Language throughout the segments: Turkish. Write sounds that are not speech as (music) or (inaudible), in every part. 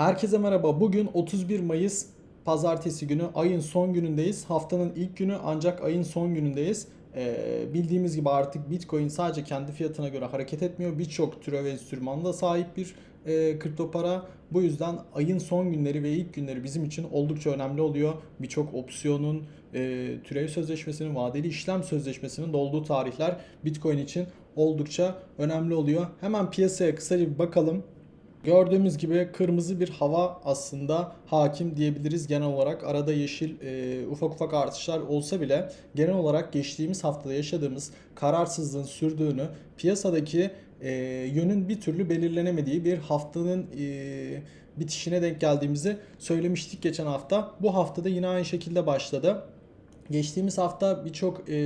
Herkese merhaba. Bugün 31 Mayıs pazartesi günü ayın son günündeyiz. Haftanın ilk günü ancak ayın son günündeyiz. Ee, bildiğimiz gibi artık Bitcoin sadece kendi fiyatına göre hareket etmiyor. Birçok türe ve enstrümana da sahip bir e, kripto para. Bu yüzden ayın son günleri ve ilk günleri bizim için oldukça önemli oluyor. Birçok opsiyonun, e, türev sözleşmesinin, vadeli işlem sözleşmesinin de olduğu tarihler Bitcoin için oldukça önemli oluyor. Hemen piyasaya kısaca bir bakalım. Gördüğümüz gibi kırmızı bir hava aslında hakim diyebiliriz genel olarak. Arada yeşil e, ufak ufak artışlar olsa bile genel olarak geçtiğimiz haftada yaşadığımız kararsızlığın sürdüğünü, piyasadaki e, yönün bir türlü belirlenemediği bir haftanın e, bitişine denk geldiğimizi söylemiştik geçen hafta. Bu haftada yine aynı şekilde başladı. Geçtiğimiz hafta birçok e,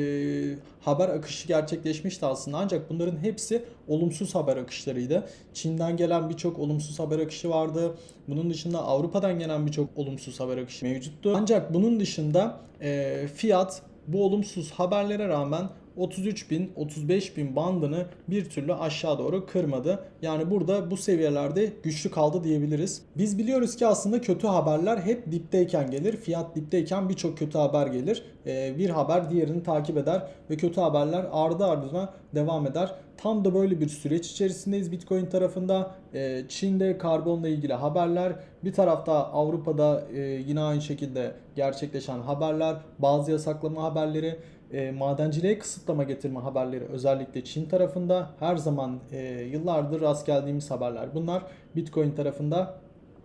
haber akışı gerçekleşmişti aslında ancak bunların hepsi olumsuz haber akışlarıydı. Çin'den gelen birçok olumsuz haber akışı vardı. Bunun dışında Avrupa'dan gelen birçok olumsuz haber akışı mevcuttu. Ancak bunun dışında e, fiyat bu olumsuz haberlere rağmen 33 bin 35 bin bandını bir türlü aşağı doğru kırmadı. Yani burada bu seviyelerde güçlü kaldı diyebiliriz. Biz biliyoruz ki aslında kötü haberler hep dipteyken gelir. Fiyat dipteyken birçok kötü haber gelir. Ee, bir haber diğerini takip eder ve kötü haberler ardı ardına devam eder. Tam da böyle bir süreç içerisindeyiz Bitcoin tarafında. Ee, Çin'de karbonla ilgili haberler, bir tarafta Avrupa'da e, yine aynı şekilde gerçekleşen haberler, bazı yasaklama haberleri, e, madenciliğe kısıtlama getirme haberleri özellikle Çin tarafında her zaman e, yıllardır rast geldiğimiz haberler. Bunlar Bitcoin tarafında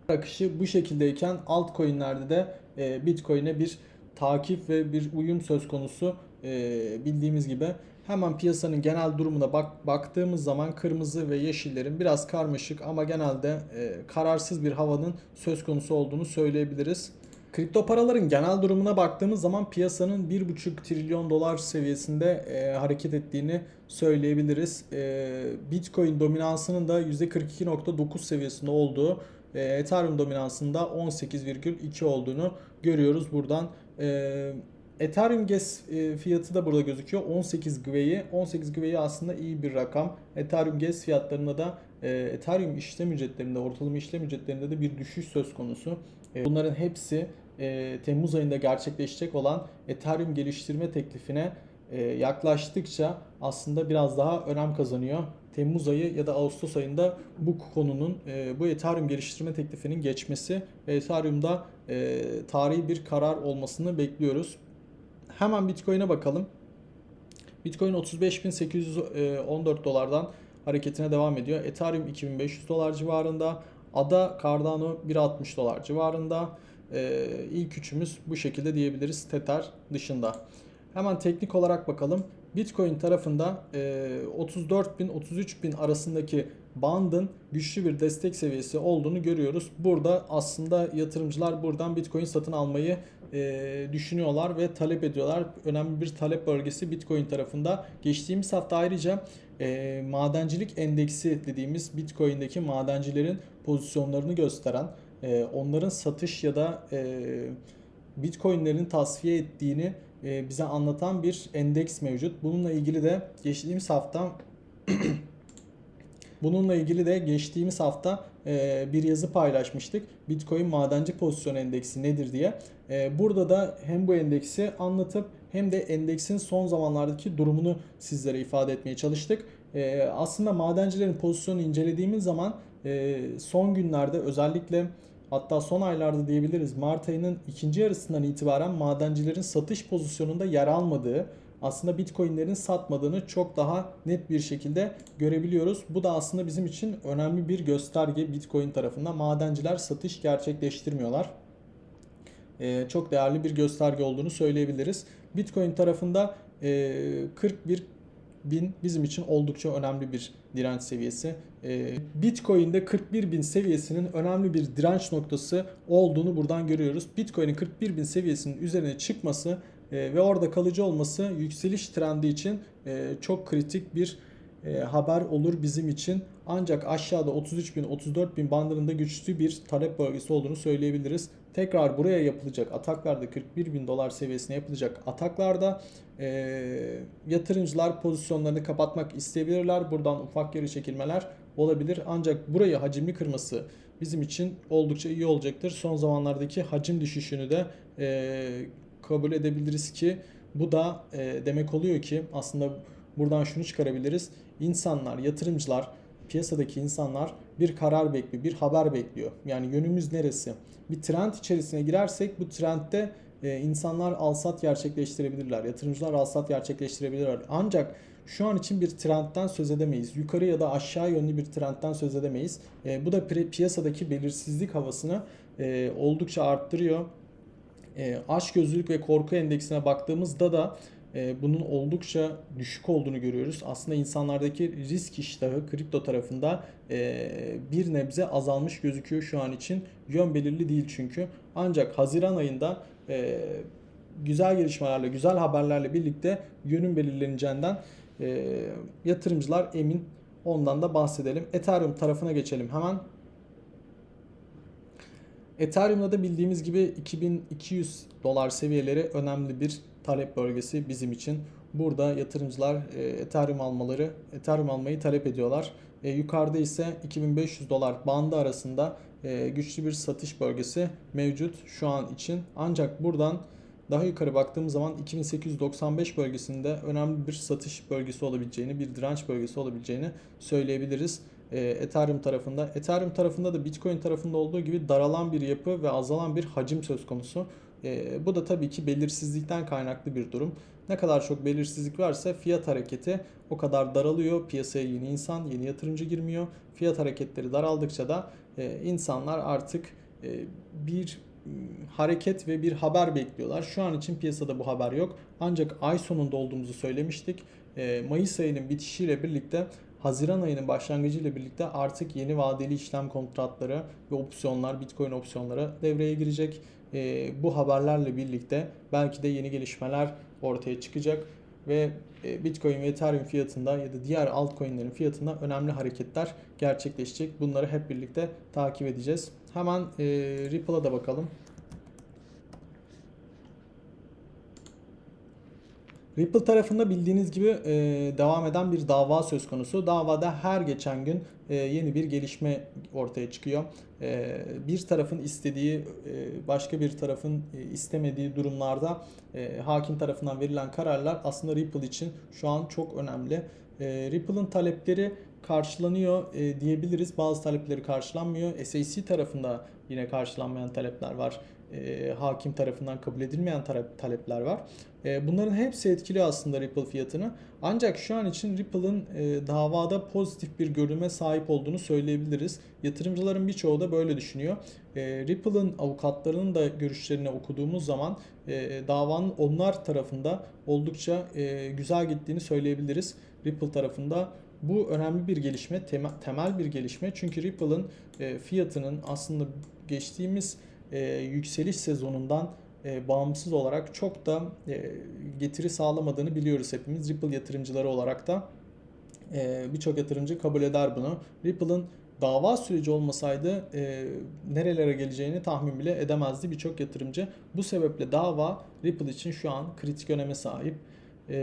akışı bu şekildeyken altcoin'lerde de e, Bitcoin'e bir takip ve bir uyum söz konusu e, bildiğimiz gibi. Hemen piyasanın genel durumuna bak baktığımız zaman kırmızı ve yeşillerin biraz karmaşık ama genelde e, kararsız bir havanın söz konusu olduğunu söyleyebiliriz. Kripto paraların genel durumuna baktığımız zaman piyasanın 1,5 trilyon dolar seviyesinde e, hareket ettiğini söyleyebiliriz. E, Bitcoin dominansının da %42.9 seviyesinde olduğu, e, Ethereum dominansında 18,2 olduğunu görüyoruz buradan. E, Ethereum gas e, fiyatı da burada gözüküyor. 18 GW'yi. 18 GW'yi aslında iyi bir rakam. Ethereum gas fiyatlarında da e, Ethereum işlem ücretlerinde, ortalama işlem ücretlerinde de bir düşüş söz konusu. E, Bunların hepsi e, Temmuz ayında gerçekleşecek olan Ethereum geliştirme teklifine e, yaklaştıkça aslında biraz daha önem kazanıyor. Temmuz ayı ya da Ağustos ayında bu konunun e, bu Ethereum geliştirme teklifinin geçmesi ve Ethereum'da e, tarihi bir karar olmasını bekliyoruz. Hemen Bitcoin'e bakalım. Bitcoin 35.814 dolardan hareketine devam ediyor. Ethereum 2500 dolar civarında. ADA Cardano 1.60 dolar civarında. Ee, ilk üçümüz bu şekilde diyebiliriz Tether dışında. Hemen teknik olarak bakalım. Bitcoin tarafında e, 34 bin 33 bin arasındaki bandın güçlü bir destek seviyesi olduğunu görüyoruz. Burada aslında yatırımcılar buradan Bitcoin satın almayı e, düşünüyorlar ve talep ediyorlar. Önemli bir talep bölgesi Bitcoin tarafında. Geçtiğimiz hafta ayrıca e, madencilik endeksi dediğimiz Bitcoin'deki madencilerin pozisyonlarını gösteren, e, onların satış ya da e, Bitcoin'lerin tasfiye ettiğini e, bize anlatan bir endeks mevcut. Bununla ilgili de geçtiğimiz hafta (clears throat) Bununla ilgili de geçtiğimiz hafta bir yazı paylaşmıştık. Bitcoin madenci pozisyon endeksi nedir diye. E, burada da hem bu endeksi anlatıp hem de endeksin son zamanlardaki durumunu sizlere ifade etmeye çalıştık. E, aslında madencilerin pozisyonunu incelediğimiz zaman son günlerde özellikle hatta son aylarda diyebiliriz Mart ayının ikinci yarısından itibaren madencilerin satış pozisyonunda yer almadığı aslında Bitcoin'lerin satmadığını çok daha net bir şekilde görebiliyoruz. Bu da aslında bizim için önemli bir gösterge Bitcoin tarafından. Madenciler satış gerçekleştirmiyorlar. Ee, çok değerli bir gösterge olduğunu söyleyebiliriz. Bitcoin tarafında e, 41 bin bizim için oldukça önemli bir direnç seviyesi. Ee, Bitcoin'de 41 bin seviyesinin önemli bir direnç noktası olduğunu buradan görüyoruz. Bitcoin'in 41 bin seviyesinin üzerine çıkması e, ve orada kalıcı olması yükseliş trendi için e, çok kritik bir e, haber olur bizim için. Ancak aşağıda 33 bin 34 bin bandında güçlü bir talep bölgesi olduğunu söyleyebiliriz. Tekrar buraya yapılacak ataklarda 41 bin dolar seviyesine yapılacak ataklarda e, yatırımcılar pozisyonlarını kapatmak isteyebilirler. Buradan ufak geri çekilmeler olabilir. Ancak burayı hacimli kırması bizim için oldukça iyi olacaktır. Son zamanlardaki hacim düşüşünü de e, kabul edebiliriz ki bu da e, demek oluyor ki aslında buradan şunu çıkarabiliriz. İnsanlar, yatırımcılar, piyasadaki insanlar bir karar bekliyor, bir haber bekliyor. Yani yönümüz neresi? Bir trend içerisine girersek bu trendde e, insanlar alsat gerçekleştirebilirler. Yatırımcılar alsat gerçekleştirebilirler. Ancak şu an için bir trendten söz edemeyiz. Yukarı ya da aşağı yönlü bir trendten söz edemeyiz. E, bu da piyasadaki belirsizlik havasını e, oldukça arttırıyor. E, açgözlülük ve korku endeksine baktığımızda da e, bunun oldukça düşük olduğunu görüyoruz. Aslında insanlardaki risk iştahı kripto tarafında e, bir nebze azalmış gözüküyor şu an için. Yön belirli değil çünkü. Ancak Haziran ayında e, güzel gelişmelerle, güzel haberlerle birlikte yönün belirleneceğinden e, yatırımcılar emin. Ondan da bahsedelim. Ethereum tarafına geçelim hemen. Ethereum'da da bildiğimiz gibi 2200 dolar seviyeleri önemli bir talep bölgesi bizim için. Burada yatırımcılar e, Ethereum almaları, Ethereum almayı talep ediyorlar. E, yukarıda ise 2500 dolar bandı arasında e, güçlü bir satış bölgesi mevcut şu an için. Ancak buradan daha yukarı baktığımız zaman 2895 bölgesinde önemli bir satış bölgesi olabileceğini, bir direnç bölgesi olabileceğini söyleyebiliriz. E, Ethereum tarafında. Ethereum tarafında da Bitcoin tarafında olduğu gibi daralan bir yapı ve azalan bir hacim söz konusu. E, bu da tabii ki belirsizlikten kaynaklı bir durum. Ne kadar çok belirsizlik varsa fiyat hareketi o kadar daralıyor. Piyasaya yeni insan, yeni yatırımcı girmiyor. Fiyat hareketleri daraldıkça da e, insanlar artık e, bir m, hareket ve bir haber bekliyorlar. Şu an için piyasada bu haber yok. Ancak ay sonunda olduğumuzu söylemiştik. E, Mayıs ayının bitişiyle birlikte Haziran ayının başlangıcı ile birlikte artık yeni vadeli işlem kontratları ve opsiyonlar, Bitcoin opsiyonları devreye girecek. E, bu haberlerle birlikte belki de yeni gelişmeler ortaya çıkacak ve e, Bitcoin ve Ethereum fiyatında ya da diğer altcoin'lerin fiyatında önemli hareketler gerçekleşecek. Bunları hep birlikte takip edeceğiz. Hemen e, Ripple'a da bakalım. Ripple tarafında bildiğiniz gibi e, devam eden bir dava söz konusu. Davada her geçen gün e, yeni bir gelişme ortaya çıkıyor. E, bir tarafın istediği, e, başka bir tarafın e, istemediği durumlarda e, hakim tarafından verilen kararlar aslında Ripple için şu an çok önemli. E, Ripple'ın talepleri karşılanıyor e, diyebiliriz. Bazı talepleri karşılanmıyor. SEC tarafında yine karşılanmayan talepler var. E, hakim tarafından kabul edilmeyen talep, talepler var. E, bunların hepsi etkiliyor aslında Ripple fiyatını. Ancak şu an için Ripple'ın e, davada pozitif bir görünüme sahip olduğunu söyleyebiliriz. Yatırımcıların birçoğu da böyle düşünüyor. E, Ripple'ın avukatlarının da görüşlerini okuduğumuz zaman e, davanın onlar tarafında oldukça e, güzel gittiğini söyleyebiliriz. Ripple tarafında bu önemli bir gelişme, temel, bir gelişme. Çünkü Ripple'ın e, fiyatının aslında geçtiğimiz e, yükseliş sezonundan e, bağımsız olarak çok da getiri sağlamadığını biliyoruz hepimiz. Ripple yatırımcıları olarak da birçok yatırımcı kabul eder bunu. Ripple'ın dava süreci olmasaydı e, nerelere geleceğini tahmin bile edemezdi birçok yatırımcı. Bu sebeple dava Ripple için şu an kritik öneme sahip. E,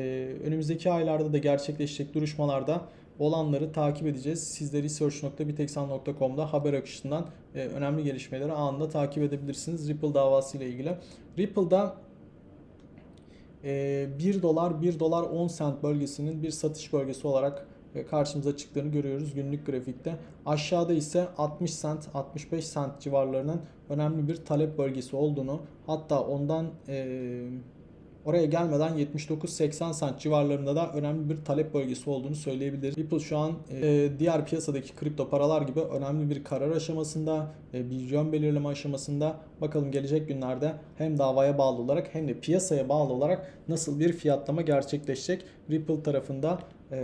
önümüzdeki aylarda da gerçekleşecek duruşmalarda olanları takip edeceğiz. Siz de research.biteksan.com'da haber akışından e, önemli gelişmeleri anında takip edebilirsiniz Ripple davası ile ilgili. Ripple'da e, 1 dolar 1 dolar 10 cent bölgesinin bir satış bölgesi olarak e, karşımıza çıktığını görüyoruz günlük grafikte. Aşağıda ise 60 cent 65 cent civarlarının önemli bir talep bölgesi olduğunu hatta ondan e, Oraya gelmeden 79-80 cent civarlarında da önemli bir talep bölgesi olduğunu söyleyebiliriz. Ripple şu an e, diğer piyasadaki kripto paralar gibi önemli bir karar aşamasında, e, bir yön belirleme aşamasında. Bakalım gelecek günlerde hem davaya bağlı olarak hem de piyasaya bağlı olarak nasıl bir fiyatlama gerçekleşecek Ripple tarafında. E,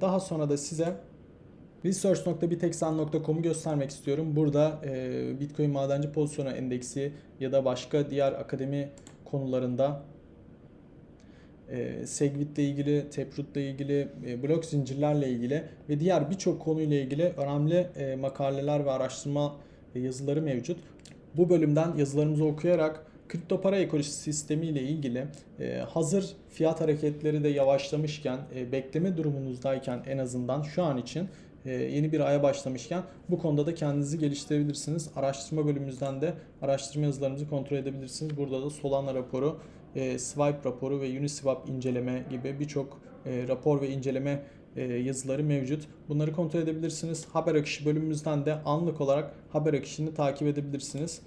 daha sonra da size Research.biteksan.com'u göstermek istiyorum. Burada e, Bitcoin madenci pozisyonu endeksi ya da başka diğer akademi konularında e, Segwit'le ilgili, Taproot'la ilgili, e, blok zincirlerle ilgili ve diğer birçok konuyla ilgili önemli e, makaleler ve araştırma e, yazıları mevcut. Bu bölümden yazılarımızı okuyarak kripto para ekosistemi ile ilgili e, hazır fiyat hareketleri de yavaşlamışken, e, bekleme durumunuzdayken en azından şu an için yeni bir aya başlamışken bu konuda da kendinizi geliştirebilirsiniz. Araştırma bölümümüzden de araştırma yazılarımızı kontrol edebilirsiniz. Burada da Solana raporu, e, Swipe raporu ve Uniswap inceleme gibi birçok e, rapor ve inceleme e, yazıları mevcut. Bunları kontrol edebilirsiniz. Haber akışı bölümümüzden de anlık olarak haber akışını takip edebilirsiniz.